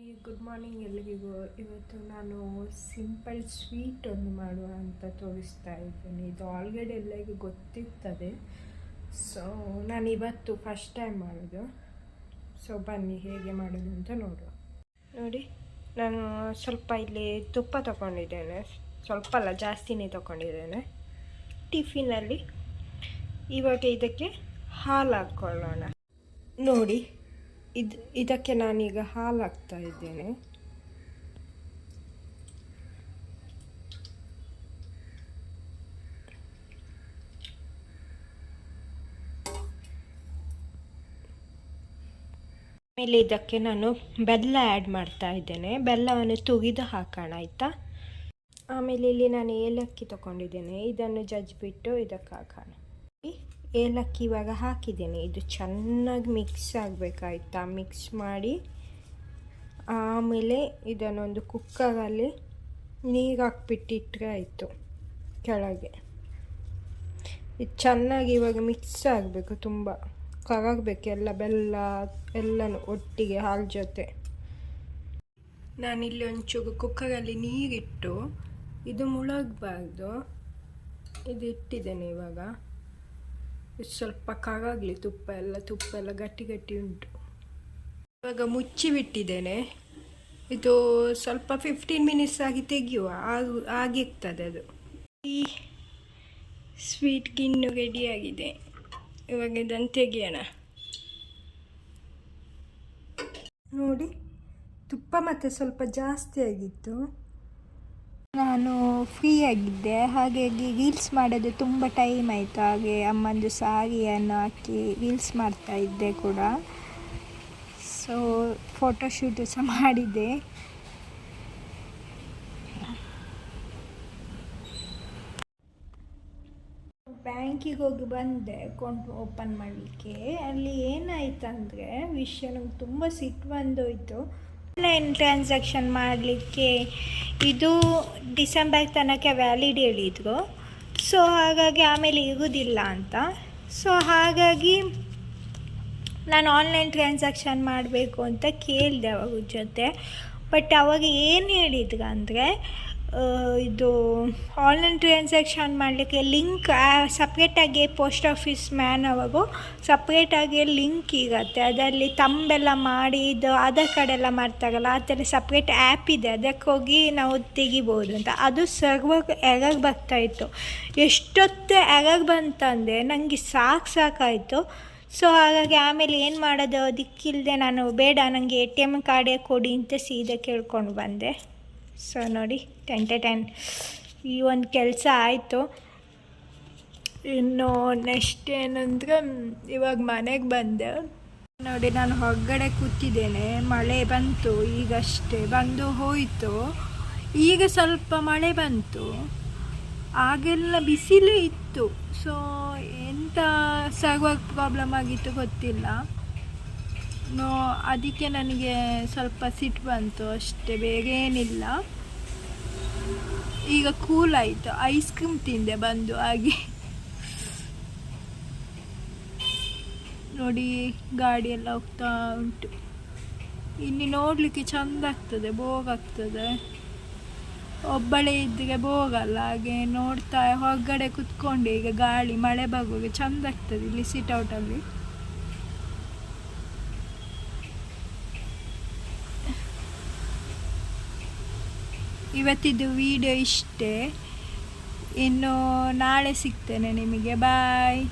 Good morning ಎಲ್ಲರಿಗೂ ಇವತ್ತು ನಾನು ಸಿಂಪಲ್ ಸ್ವೀಟ್ ಒಂದು ಮಾಡುವ ಅಂತ ತೋರಿಸ್ತಾ ಇದ್ದೀನಿ. ಇದು ಆಲ್ರೆಡಿ ಎಲ್ಲರಿಗೂ ಗೊತ್ತಿರ್ತದೆ. ಸೊ ನಾನು ಇವತ್ತು ಫಸ್ಟ್ ಟೈಮ್ ಮಾಡೋದು. ಸೊ ಬನ್ನಿ, ಹೇಗೆ ಮಾಡೋದು ಅಂತ ನೋಡುವ. ನೋಡಿ, ನಾನು ಸ್ವಲ್ಪ ಇಲ್ಲಿ ತುಪ್ಪ ತಗೊಂಡಿದ್ದೇನೆ. ಸ್ವಲ್ಪ ಅಲ್ಲ, ಜಾಸ್ತಿನೇ ತಗೊಂಡಿದ್ದೇನೆ. ಟಿಫಿನಲ್ಲಿ ಇವಾಗ ಇದಕ್ಕೆ ಹಾಲು ಹಾಕ್ಕೊಳ್ಳೋಣ ನೋಡಿ ಇದು, ಇದಕ್ಕೆ ನಾನೀಗ ಹಾಲು ಹಾಕ್ತಾ ಇದ್ದೇನೆ. ಆಮೇಲೆ ಇದಕ್ಕೆ ನಾನು ಬೆಲ್ಲ ಆ್ಯಡ್ ಮಾಡ್ತಾ ಇದ್ದೇನೆ. ಬೆಲ್ಲವನ್ನು ತುಗಿದು ಹಾಕೋಣ, ಆಯಿತಾ? ಆಮೇಲೆ ಇಲ್ಲಿ ನಾನು ಏಲಕ್ಕಿ ತಗೊಂಡಿದ್ದೇನೆ. ಇದನ್ನು ಜಜ್ಜಿಬಿಟ್ಟು ಇದಕ್ಕೆ ಹಾಕೋಣ. ಏಲಕ್ಕಿ ಇವಾಗ ಹಾಕಿದ್ದೀನಿ. ಇದು ಚೆನ್ನಾಗಿ ಮಿಕ್ಸ್ ಆಗಬೇಕಾಯ್ತಾ? ಮಿಕ್ಸ್ ಮಾಡಿ ಆಮೇಲೆ ಇದನ್ನೊಂದು ಕುಕ್ಕರಲ್ಲಿ ನೀರು ಹಾಕ್ಬಿಟ್ಟಿಟ್ರೆ ಆಯಿತು ಕೆಳಗೆ. ಇದು ಚೆನ್ನಾಗಿ ಇವಾಗ ಮಿಕ್ಸ್ ಆಗಬೇಕು ತುಂಬ. ಕರಗಬೇಕು ಎಲ್ಲ ಬೆಲ್ಲ, ಎಲ್ಲನೂ ಒಟ್ಟಿಗೆ ಹಾಲು ಜೊತೆ. ನಾನಿಲ್ಲಿ ಒಂಚೂರು ಕುಕ್ಕರಲ್ಲಿ ನೀರಿಟ್ಟು ಇದು ಮುಳುಗಬಾರ್ದು. ಇದು ಇಟ್ಟಿದ್ದೇನೆ ಇವಾಗ. ಸ್ವಲ್ಪ ಕಾಗಾಗಲಿ, ತುಪ್ಪ ಎಲ್ಲ ತುಪ್ಪ ಎಲ್ಲ ಗಟ್ಟಿ ಗಟ್ಟಿ ಉಂಟು. ಇವಾಗ ಮುಚ್ಚಿ ಬಿಟ್ಟಿದ್ದೇನೆ. ಇದು ಸ್ವಲ್ಪ ಫಿಫ್ಟೀನ್ ಮಿನಿಟ್ಸ್ ಆಗಿ ತೆಗೆಯುವ, ಆಗು, ಆಗಿರ್ತದೆ ಅದು. ಈ ಸ್ವೀಟ್ ಗಿನ್ನು ರೆಡಿಯಾಗಿದೆ ಇವಾಗ ಇದನ್ನು ತೆಗೆಯೋಣ. ನೋಡಿ, ತುಪ್ಪ ಮತ್ತು ಸ್ವಲ್ಪ ಜಾಸ್ತಿ ಆಗಿತ್ತು. ನಾನು ಫ್ರೀ ಆಗಿದ್ದೆ. ಹಾಗಾಗಿ ರೀಲ್ಸ್ ಮಾಡೋದು ತುಂಬ ಟೈಮ್ ಆಯಿತು. ಹಾಗೆ ಅಮ್ಮಂದು ಸಾರಿಯನ್ನು ಹಾಕಿ ರೀಲ್ಸ್ ಮಾಡ್ತಾ ಇದ್ದೆ ಕೂಡ. ಸೊ ಫೋಟೋಶೂಟು ಸಹ ಮಾಡಿದ್ದೆ. ಬ್ಯಾಂಕಿಗೆ ಹೋಗಿ ಬಂದೆ ಅಕೌಂಟ್ ಓಪನ್ ಮಾಡಲಿಕ್ಕೆ. ಅಲ್ಲಿ ಏನಾಯ್ತಂದರೆ ವಿಷಯ ನಂಗೆ ತುಂಬ ಸಿಟ್ಟು ಬಂದೋಯ್ತು. ಆನ್ಲೈನ್ ಟ್ರಾನ್ಸಾಕ್ಷನ್ ಮಾಡಲಿಕ್ಕೆ ಇದು ಡಿಸೆಂಬರ್ ತನಕ ವ್ಯಾಲಿಡ್ ಹೇಳಿದರು. ಸೊ ಹಾಗಾಗಿ ಆಮೇಲೆ ಇರುವುದಿಲ್ಲ ಅಂತ. ಸೊ ಹಾಗಾಗಿ ನಾನು ಆನ್ಲೈನ್ ಟ್ರಾನ್ಸಾಕ್ಷನ್ ಮಾಡಬೇಕು ಅಂತ ಕೇಳಿದೆ ಅವ್ರ ಜೊತೆ. ಬಟ್ ಅವಾಗ ಏನು ಹೇಳಿದ್ರು ಅಂದರೆ ಇದು ಆನ್ಲೈನ್ ಟ್ರಾನ್ಸಾಕ್ಷನ್ ಮಾಡಲಿಕ್ಕೆ ಲಿಂಕ್ ಸಪ್ರೇಟಾಗಿ ಪೋಸ್ಟ್ ಆಫೀಸ್ ಮ್ಯಾನ್ ಅವಾಗೂ ಸಪ್ರೇಟಾಗಿ ಲಿಂಕ್ ಇರುತ್ತೆ ಅದರಲ್ಲಿ ತಂಬೆಲ್ಲ ಮಾಡಿ ಇದು ಆಧಾರ್ ಕಾರ್ಡ್ ಎಲ್ಲ ಮಾಡ್ತಾರಲ್ಲ, ಆ ಥರ ಸಪ್ರೇಟ್ ಆ್ಯಪ್ ಇದೆ. ಅದಕ್ಕೆ ಹೋಗಿ ನಾವು ತೆಗಿಬೋದು ಅಂತ. ಅದು ಸರ್ವರ್ ಎರರ್ ಬರ್ತಾಯಿತ್ತು ಎಷ್ಟೊತ್ತು ಎರಗ ಬಂತಂದರೆ ನನಗೆ ಸಾಕು ಸಾಕಾಯಿತು. ಸೊ ಹಾಗಾಗಿ ಆಮೇಲೆ ಏನು ಮಾಡೋದು? ದಿಕ್ಕಿಲ್ಲದೆ ನಾನು ಬೇಡ ನನಗೆ ಎ ಟಿ ಎಂ ಕಾರ್ಡೇ ಕೊಡಿ ಅಂತ ಸೀದಾ ಕೇಳ್ಕೊಂಡು ಬಂದೆ. ಸೊ ನೋಡಿ ಟೆನ್ ಟೆ ಟೆನ್ ಈ ಒಂದು ಕೆಲಸ ಆಯಿತು. ಇನ್ನು ನೆಕ್ಸ್ಟ್ ಏನಂದರೆ ಇವಾಗ ಮನೆಗೆ ಬಂದೆ. ನೋಡಿ, ನಾನು ಹೊರಗಡೆ ಕೂತಿದ್ದೇನೆ. ಮಳೆ ಬಂತು ಈಗಷ್ಟೇ ಬಂದು ಹೋಯಿತು. ಈಗ ಸ್ವಲ್ಪ ಮಳೆ ಬಂತು. ಆಗೆಲ್ಲ ಬಿಸಿಲೇ ಇತ್ತು. ಸೊ ಎಂಥ ಸರ್ವರ್ ಪ್ರಾಬ್ಲಮ್ ಆಗಿತ್ತು ಗೊತ್ತಿಲ್ಲ. ನೋ, ಅದಕ್ಕೆ ನನಗೆ ಸ್ವಲ್ಪ ಸಿಟ್ಟು ಬಂತು ಅಷ್ಟೇ, ಬೇಗ ಏನಿಲ್ಲ. ಈಗ ಕೂಲ್ ಆಯಿತು ಐಸ್ ಕ್ರೀಮ್ ತಿಂದೆ ಬಂದು, ಹಾಗೆ. ನೋಡಿ, ಗಾಡಿ ಎಲ್ಲ ಹೋಗ್ತಾ ಉಂಟು. ಇಲ್ಲಿ ನೋಡಲಿಕ್ಕೆ ಚಂದ ಆಗ್ತದೆ ಬೋಗಾಗ್ತದೆ ಒಬ್ಬಳೇ ಇದ್ದರೆ ಬೋಗಲ್ಲ ಹಾಗೆ ನೋಡ್ತಾ, ಹೊರಗಡೆ ಕುತ್ಕೊಂಡೆ, ಈಗ ಗಾಳಿ, ಮಳೆ ಬರುವಾಗ ಚಂದ ಆಗ್ತದೆ, ಇಲ್ಲಿ ಸಿಟ್ಔಟಲ್ಲಿ ಇವತ್ತಿದ್ದು ವಿಡಿಯೋ ಇಷ್ಟೇ. ಇನ್ನು ನಾಳೆ ಸಿಗ್ತೇನೆ ನಿಮಗೆ. ಬಾಯ್